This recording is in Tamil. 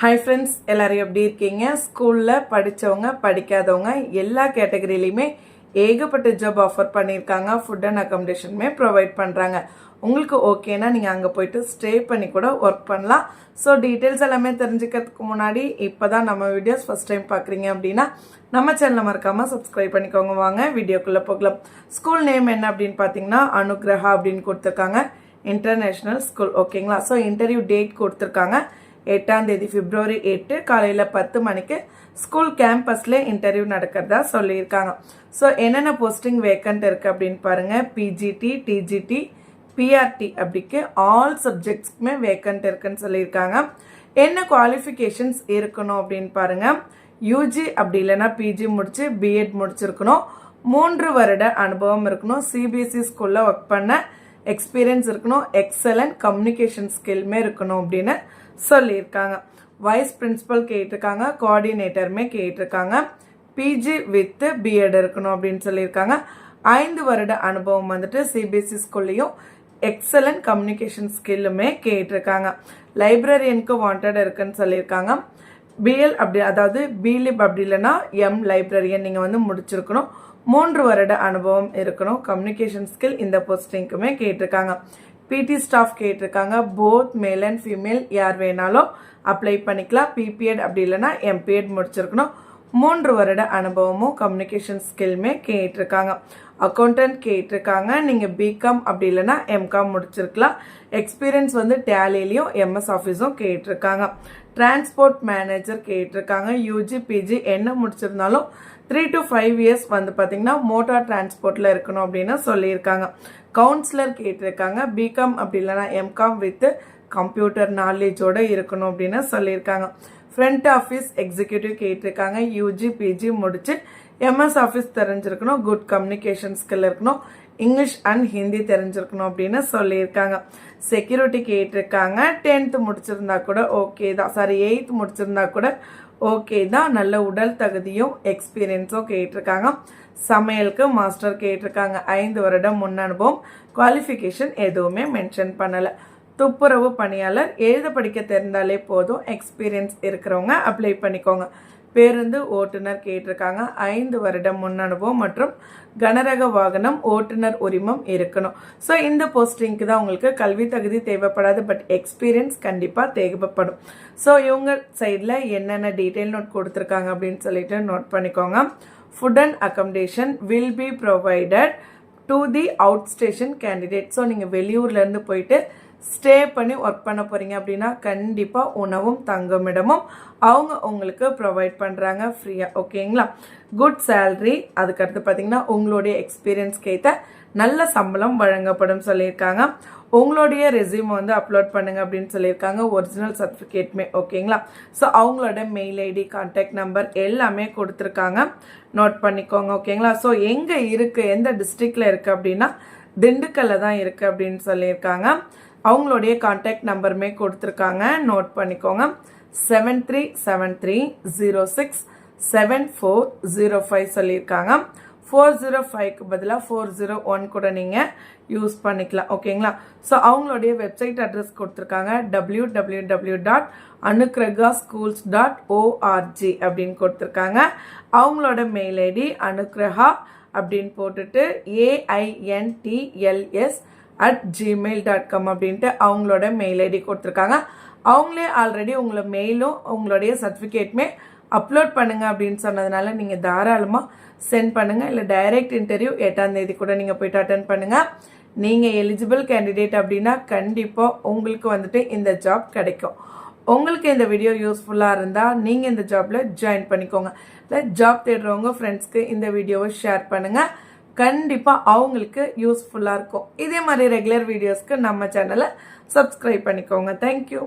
ஹாய் ஃப்ரெண்ட்ஸ் எல்லோரும் எப்படி இருக்கீங்க? ஸ்கூலில் படித்தவங்க படிக்காதவங்க எல்லா கேட்டகரியிலையுமே ஏகப்பட்ட ஜாப் ஆஃபர் பண்ணியிருக்காங்க. ஃபுட் அண்ட் அக்காமடேஷனுமே ப்ரொவைட் பண்ணுறாங்க உங்களுக்கு ஓகேனா நீங்கள் அங்கே போயிட்டு ஸ்டே பண்ணி கூட ஒர்க் பண்ணலாம். ஸோ டீட்டெயில்ஸ் எல்லாமே தெரிஞ்சுக்கிறதுக்கு முன்னாடி இப்போ தான் நம்ம வீடியோஸ் ஃபஸ்ட் டைம் பார்க்குறீங்க அப்படின்னா நம்ம சேனலை மறக்காமல் சப்ஸ்கிரைப் பண்ணிக்கோங்க. வாங்க வீடியோக்குள்ளே போகலாம். ஸ்கூல் நேம் என்ன அப்படின்னு பார்த்தீங்கன்னா அனுகிரகா அப்படின்னு கொடுத்துருக்காங்க. இன்டர்நேஷ்னல் ஸ்கூல் ஓகேங்களா ஸோ இன்டர்வியூ டேட் கொடுத்துருக்காங்க. எட்டாம் தேதி பிப்ரவரி எட்டு காலையில் பத்து மணிக்கு ஸ்கூல் கேம்பஸில் இன்டர்வியூ நடக்கிறதா சொல்லியிருக்காங்க. ஸோ என்னென்ன போஸ்டிங் வேக்கண்ட் இருக்குது அப்படின்னு பாருங்கள் பிஜிடி டிஜிடி பிஆர்டி அப்படிக்கு ஆல் சப்ஜெக்ட்ஸ்க்குமே வேக்கண்ட் இருக்குன்னு சொல்லியிருக்காங்க. என்ன குவாலிஃபிகேஷன்ஸ் இருக்கணும் அப்படின்னு பாருங்கள் யூஜி அப்படி இல்லைன்னா பிஜி முடித்து பிஎட் முடிச்சிருக்கணும். மூன்று வருட அனுபவம் இருக்கணும். சிபிஎஸ்சி ஸ்கூலில் ஒர்க் பண்ண எக்ஸ்பீரியன்ஸ் இருக்கணும் எக்ஸலண்ட் கம்யூனிகேஷன் ஸ்கில்மே இருக்கணும் அப்படின்னு சொல்லியிருக்காங்க. வைஸ் பிரின்சிபல் கேட்டிருக்காங்க கோஆர்டினேட்டருமே கேட்டிருக்காங்க. பிஜி வித் பிஎட் இருக்கணும் அப்படின்னு சொல்லியிருக்காங்க. ஐந்து வருட அனுபவம் வந்துட்டு சிபிஎஸ்சி ஸ்கூல்லையும் எக்ஸலண்ட் கம்யூனிகேஷன் ஸ்கில்லுமே கேட்டிருக்காங்க. லைப்ரரியனுக்கு வாண்டட் இருக்குன்னு சொல்லியிருக்காங்க. பிஎல் அப்படி அதாவது பிலிப் அப்படி இல்லைன்னா எம் லைப்ரரியன் நீங்கள் வந்து முடிச்சிருக்கணும். மூன்று வருட அனுபவம் இருக்கணும். கம்யூனிகேஷன் ஸ்கில் இந்த போஸ்டிங்க்குமே கேட்டிருக்காங்க. பிடி ஸ்டாஃப் கேட்டிருக்காங்க. போத் மேல் அண்ட் ஃபீமேல் யார் வேணாலும் அப்ளை பண்ணிக்கலாம். பிபிஎட் அப்படி இல்லைன்னா எம்பிஎட் முடிச்சிருக்கணும். மூன்று வருட அனுபவமும் கம்யூனிகேஷன் ஸ்கில்மே கேட்டிருக்காங்க. அக்கௌண்டன்ட் கேட்டிருக்காங்க. நீங்கள் பிகாம் அப்படி இல்லைன்னா எம்காம் முடிச்சிருக்கலாம். எக்ஸ்பீரியன்ஸ் வந்து டேலிலையும் எம்எஸ் ஆஃபீஸும் கேட்டிருக்காங்க. டிரான்ஸ்போர்ட் மேனேஜர் கேட்டிருக்காங்க. யூஜி பிஜி என்ன முடிச்சிருந்தாலும் த்ரீ டு ஃபைவ் இயர்ஸ் வந்து பார்த்தீங்கன்னா மோட்டார் டிரான்ஸ்போர்ட்டில் இருக்கணும் அப்படின்னு சொல்லியிருக்காங்க. கவுன்சிலர் கேட்டிருக்காங்க. பிகாம் அப்படி இல்லைன்னா எம்காம் வித் கம்ப்யூட்டர் நாலேஜோடு இருக்கணும் அப்படின்னு சொல்லியிருக்காங்க. ஃப்ரண்ட் ஆஃபீஸ் எக்ஸிக்யூட்டிவ் கேட்டிருக்காங்க. யூஜி பிஜி முடிச்சு எம்எஸ் ஆஃபீஸ் தெரிஞ்சிருக்கணும். குட் கம்யூனிகேஷன் ஸ்கில் இருக்கணும். இங்கிலீஷ் அண்ட் ஹிந்தி தெரிஞ்சிருக்கணும் அப்படின்னு சொல்லியிருக்காங்க. செக்யூரிட்டி கேட்டிருக்காங்க. டென்த்து முடிச்சிருந்தா கூட ஓகே தான். சாரி எயித்து முடிச்சிருந்தா கூட ஓகே தான். நல்ல உடல் தகுதியும் எக்ஸ்பீரியன்ஸும் கேட்டிருக்காங்க. சமையலுக்கு மாஸ்டர் கேட்டிருக்காங்க. ஐந்து வருடம் முன் அனுபவம். குவாலிஃபிகேஷன் எதுவுமே மென்ஷன் பண்ணலை. துப்புரவு பணியாளர் எழுத படிக்க தெரிந்தாலே போதும் எக்ஸ்பீரியன்ஸ் இருக்கிறவங்க அப்ளை பண்ணிக்கோங்க. பேருந்து ஓட்டுநர் கேட்டிருக்காங்க. ஐந்து வருடம் முன் அனுபவம் மற்றும் கனரக வாகனம் ஓட்டுநர் உரிமம் இருக்கணும். ஸோ இந்த போஸ்டிங்க்கு தான் உங்களுக்கு கல்வி தகுதி தேவைப்படாது பட் எக்ஸ்பீரியன்ஸ் கண்டிப்பாக தேவைப்படும். ஸோ இவங்க சைடில் என்னென்ன டீட்டெயில் நோட் கொடுத்துருக்காங்க அப்படின்னு சொல்லிட்டு நோட் பண்ணிக்கோங்க. Food and accommodation will be provided to the outstation candidate so நீங்கள் வெளியூர்லேருந்து போயிட்டு ஸ்டே பண்ணி ஒர்க் பண்ண போகிறீங்க அப்படின்னா கண்டிப்பாக உணவும் தங்குமிடமும் அவங்க உங்களுக்கு ப்ரொவைட் பண்ணுறாங்க ஃப்ரீயாக ஓகேங்களா குட் சேல்ரி அதுக்கடுத்து பார்த்தீங்கன்னா உங்களுடைய எக்ஸ்பீரியன்ஸ்க்கு ஏற்ற நல்ல சம்பளம் வழங்கப்படும் சொல்லியிருக்காங்க. உங்களுடைய ரெசியூம் வந்து அப்லோட் பண்ணுங்க அப்படின்னு சொல்லியிருக்காங்க. ஒரிஜினல் சர்டிஃபிகேட்மே ஓகேங்களா ஸோ அவங்களோட மெயில் ஐடி கான்டாக்ட் நம்பர் எல்லாமே கொடுத்துருக்காங்க. நோட் பண்ணிக்கோங்க ஓகேங்களா ஸோ எங்கே இருக்குது எந்த டிஸ்ட்ரிக்டில் இருக்குது அப்படின்னா திண்டுக்கல்ல தான் இருக்குது அப்படின்னு சொல்லியிருக்காங்க. அவங்களுடைய கான்டாக்ட் நம்பருமே கொடுத்துருக்காங்க. நோட் பண்ணிக்கோங்க. Seven three seven three zero six seven four zero five சொல்லியிருக்காங்க. ஃபோர் ஜீரோ ஃபைவ்க்கு பதிலாக ஃபோர் ஜீரோ ஒன் கூட நீங்கள் யூஸ் பண்ணிக்கலாம். ஓகேங்களா ஸோ அவங்களுடைய வெப்சைட் அட்ரஸ் கொடுத்துருக்காங்க. W W W dot Anugraha schools dot ORG அப்படின்னு கொடுத்துருக்காங்க. அவங்களோட மெயில் ஐடி அனுக்ரஹா அப்படின்னு போட்டுட்டு AINTLS at Gmail dot com அப்படின்ட்டு அவங்களோட மெயில் ஐடி கொடுத்துருக்காங்க. அவங்களே ஆல்ரெடி உங்களை மெயிலும் உங்களுடைய சர்டிஃபிகேட்டுமே அப்லோட் பண்ணுங்கள் அப்படின்னு சொன்னதுனால நீங்கள் தாராளமாக சென்ட் பண்ணுங்கள் இல்லை டைரக்ட் இன்டர்வியூ எட்டாம் தேதி கூட நீங்கள் போயிட்டு அட்டன் பண்ணுங்கள் நீங்கள் எலிஜிபிள் கேண்டிடேட் அப்படின்னா கண்டிப்பாக உங்களுக்கு வந்துட்டு இந்த ஜாப் கிடைக்கும். உங்களுக்கு இந்த வீடியோ யூஸ்ஃபுல்லாக இருந்தால் நீங்கள் இந்த ஜாப்பில் ஜாயின் பண்ணிக்கோங்க. இல்லை ஜாப் தேடுறவங்க ஃப்ரெண்ட்ஸ்க்கு இந்த வீடியோவை ஷேர் பண்ணுங்கள் கண்டிப்பாக அவங்களுக்கு யூஸ்ஃபுல்லாக இருக்கும். இதே மாதிரி ரெகுலர் வீடியோஸ்க்கு நம்ம சேனலை சப்ஸ்கிரைப் பண்ணிக்கோங்க. தேங்க்யூ